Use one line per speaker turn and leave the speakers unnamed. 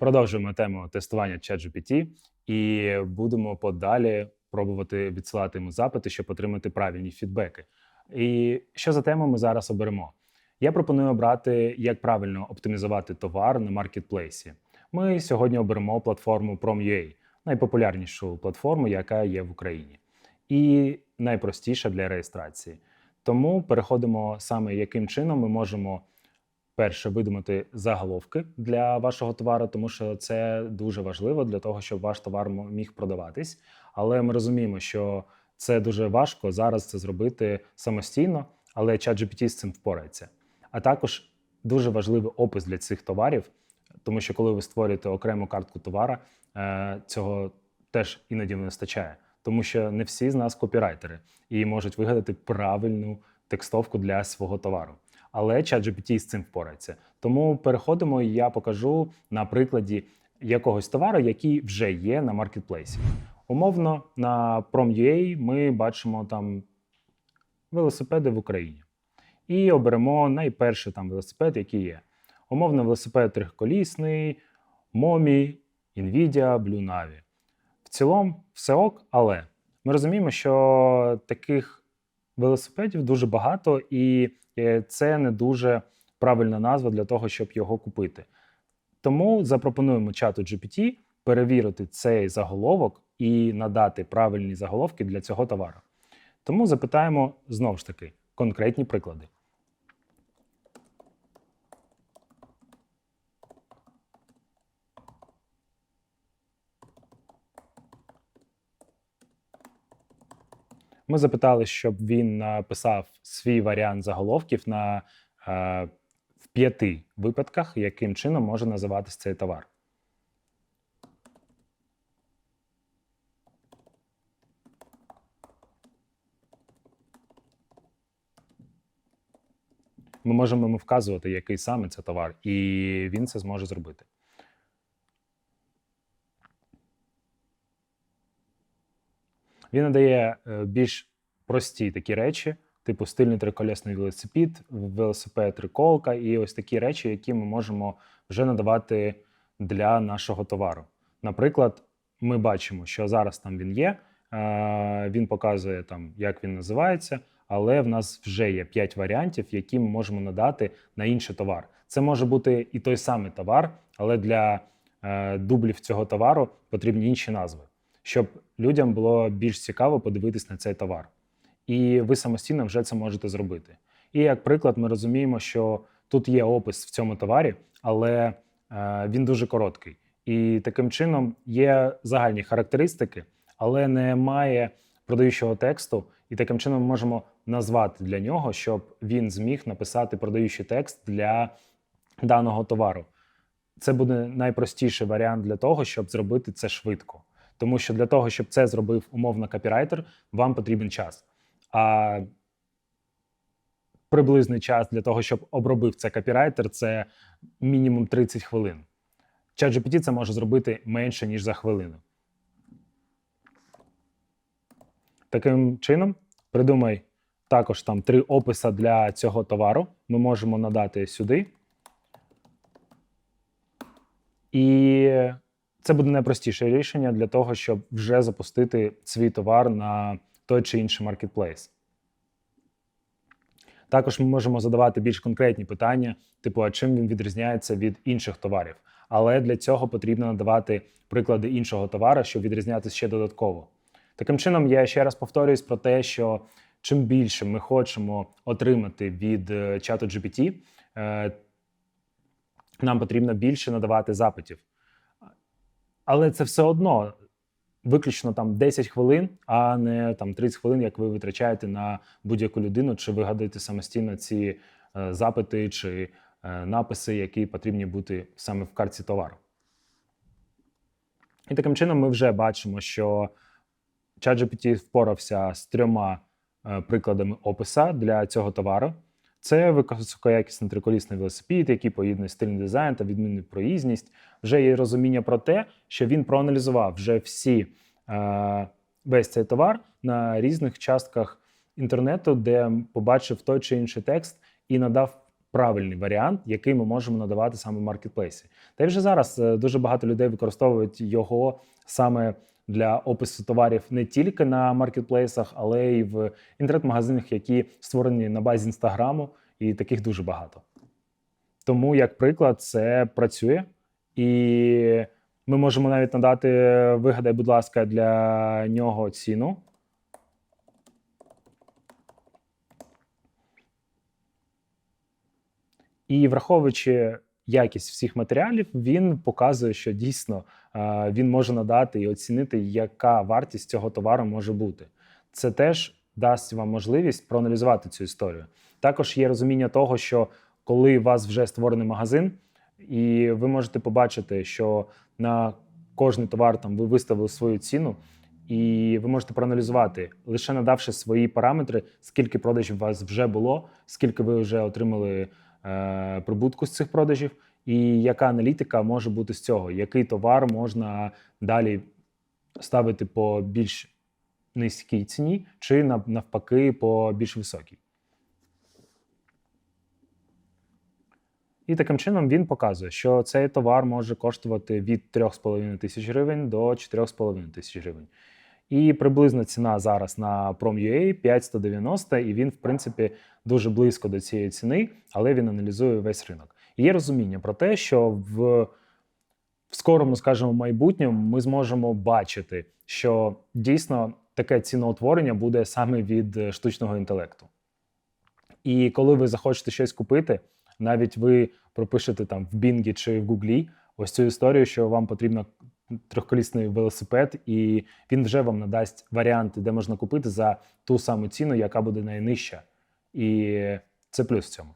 Продовжуємо тему тестування ChatGPT і будемо подалі пробувати відсилати йому запити, щоб отримати правильні фідбеки. І що за тему ми зараз оберемо? Я пропоную обрати, як правильно оптимізувати товар на маркетплейсі. Ми сьогодні оберемо платформу Prom.ua, найпопулярнішу платформу, яка є в Україні, і найпростіша для реєстрації. Тому переходимо саме, яким чином ми можемо перше видумати заголовки для вашого товару, тому що це дуже важливо для того, щоб ваш товар міг продаватись. Але ми розуміємо, що це дуже важко зараз це зробити самостійно, але ChatGPT з цим впорається. А також дуже важливий опис для цих товарів, тому що коли ви створюєте окрему картку товара, е, цього теж іноді не вистачає, тому що не всі з нас копірайтери і можуть вигадати правильну текстовку для свого товару. Але ChatGPT з цим впорається. Тому переходимо, і я покажу на прикладі якогось товару, який вже є на маркетплейсі. Умовно, на Prom.ua ми бачимо там велосипеди в Україні. І оберемо найперший там велосипед, який є. Умовно, велосипед трьохколісний, Momі, Nvidia, Blue Navi. В цілому все ок, але ми розуміємо, що таких велосипедів дуже багато, і це не дуже правильна назва для того, щоб його купити. Тому запропонуємо чату GPT перевірити цей заголовок і надати правильні заголовки для цього товару. Тому запитаємо знову ж таки конкретні приклади. Ми запитали, щоб він написав свій варіант заголовків на е, в п'яти випадках, яким чином може називатись цей товар. Ми можемо йому вказувати, який саме це товар, і він це зможе зробити. Він надає е, більш прості такі речі, типу стильний триколісний велосипед, велосипед триколка, і ось такі речі, які ми можемо вже надавати для нашого товару. Наприклад, ми бачимо, що зараз там він є. е, Він показує там, як він називається, але в нас вже є 5 варіантів, які ми можемо надати на інший товар. Це може бути і той самий товар, але для е, дублів цього товару потрібні інші назви, щоб людям було більш цікаво подивитись на цей товар. І ви самостійно вже це можете зробити. І як приклад, ми розуміємо, що тут є опис в цьому товарі, але е, він дуже короткий. І таким чином є загальні характеристики, але немає продаючого тексту. І таким чином ми можемо назвати для нього, щоб він зміг написати продаючий текст для даного товару. Це буде найпростіший варіант для того, щоб зробити це швидко. Тому що для того, щоб це зробив умовно копірайтер, вам потрібен час. А приблизний час для того, щоб обробив це копірайтер, це мінімум 30 хвилин. ChatGPT це може зробити менше, ніж за хвилину. Таким чином, придумай також там три описи для цього товару. Ми можемо надати сюди. І це буде найпростіше рішення для того, щоб вже запустити свій товар на той чи інший маркетплейс. Також ми можемо задавати більш конкретні питання, типу, а чим він відрізняється від інших товарів. Але для цього потрібно надавати приклади іншого товару, щоб відрізнятися ще додатково. Таким чином, я ще раз повторююсь про те, що чим більше ми хочемо отримати від е, чату GPT, е, нам потрібно більше надавати запитів. Але це все одно виключно там 10 хвилин, а не там 30 хвилин, як ви витрачаєте на будь-яку людину, чи вигадаєте самостійно ці е, запити чи е, написи, які потрібні бути саме в картці товару. І таким чином ми вже бачимо, що ChatGPT впорався з трьома е, прикладами описа для цього товару. Це високоякісний триколісний велосипед, який поєднує стильний дизайн та відмінну проїзність. Вже є розуміння про те, що він проаналізував вже всі е, весь цей товар на різних частках інтернету, де побачив той чи інший текст і надав правильний варіант, який ми можемо надавати саме в маркетплейсі. Та й вже зараз е, дуже багато людей використовують його саме для опису товарів не тільки на маркетплейсах, але й в інтернет-магазинах, які створені на базі інстаграму, і таких дуже багато. Тому, як приклад, це працює, і ми можемо навіть надати, вигадай, будь ласка, для нього ціну. І враховуючи якість всіх матеріалів, він показує, що дійсно е, він може надати і оцінити, яка вартість цього товару може бути. Це теж дасть вам можливість проаналізувати цю історію. Також є розуміння того, що коли у вас вже створений магазин, і ви можете побачити, що на кожний товар там ви виставили свою ціну, і ви можете проаналізувати, лише надавши свої параметри, скільки продажів у вас вже було, скільки ви вже отримали прибутку з цих продажів, і яка аналітика може бути з цього, який товар можна далі ставити по більш низькій ціні, чи навпаки по більш високій. І таким чином він показує, що цей товар може коштувати від 3,5 тисяч гривень до 4,5 тисяч гривень. І приблизна ціна зараз на Prom.ua 5,190, і він, в принципі, дуже близько до цієї ціни, але він аналізує весь ринок. І є розуміння про те, що в, в скорому, скажімо, майбутньому ми зможемо бачити, що дійсно таке ціноутворення буде саме від е, штучного інтелекту. І коли ви захочете щось купити, навіть ви пропишете там в Bing чи в Гуглі ось цю історію, що вам потрібно трьохколісний велосипед, і він вже вам надасть варіанти, де можна купити за ту саму ціну, яка буде найнижча. І це плюс в цьому.